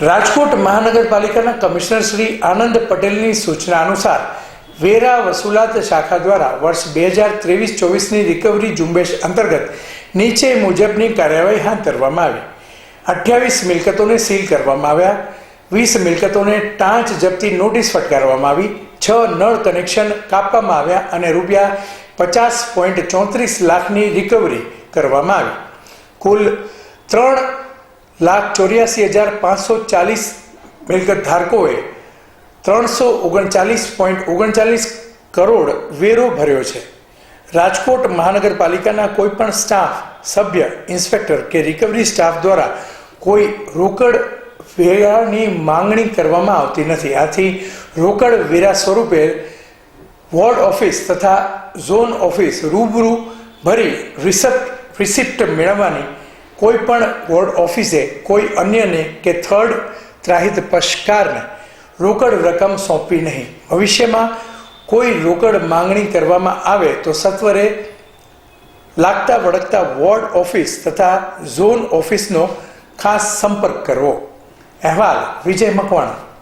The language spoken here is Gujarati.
રાજકોટ મહાનગરપાલિકાના કમિશનર શ્રી આનંદ પટેલની સૂચના અનુસાર વેરા વસૂલાત શાખા દ્વારા વર્ષ બે હજાર ત્રેવીસ ચોવીસની રિકવરી ઝુંબેશ અંતર્ગત નીચે મુજબની કાર્યવાહી હાથ ધરવામાં આવી. અઠ્યાવીસ મિલકતોને સીલ કરવામાં આવ્યા. વીસ મિલકતોને ટાંચ જપ્તી નોટિસ ફટકારવામાં આવી. છ નળ કનેક્શન કાપવામાં આવ્યા અને રૂપિયા પચાસ પોઈન્ટ ચોત્રીસ લાખની રિકવરી કરવામાં આવી. કુલ ત્રણ લાખ ચોર્યાસી હજાર પાંચસો ચાલીસ મિલકત ધારકોએ ત્રણસો ઓગણચાલીસ પોઈન્ટ ઓગણચાલીસ કરોડ વેરો ભર્યો છે. રાજકોટ મહાનગરપાલિકાના કોઈ પણ સ્ટાફ, સભ્ય, ઇન્સ્પેક્ટર કે રિકવરી સ્ટાફ દ્વારા કોઈ રોકડ વેરાની માંગણી કરવામાં આવતી નથી. આથી રોકડ વેરા સ્વરૂપે વોર્ડ ઓફિસ તથા ઝોન ઓફિસ રૂબરૂ ભરી રિસપ્ટ, રિસિપ્ટ મેળવવાની કોઈ પણ વોર્ડ ઓફિસે, કોઈ અન્યને કે થર્ડ ત્રાહિત પશ્કારને રોકડ રકમ સોંપવી નહીં. ભવિષ્યમાં કોઈ રોકડ માંગણી કરવામાં આવે તો સત્વરે લાગતા વળગતા વોર્ડ ઓફિસ તથા ઝોન ઓફિસનો ખાસ સંપર્ક કરવો. અહેવાલ વિજય મકવાણા.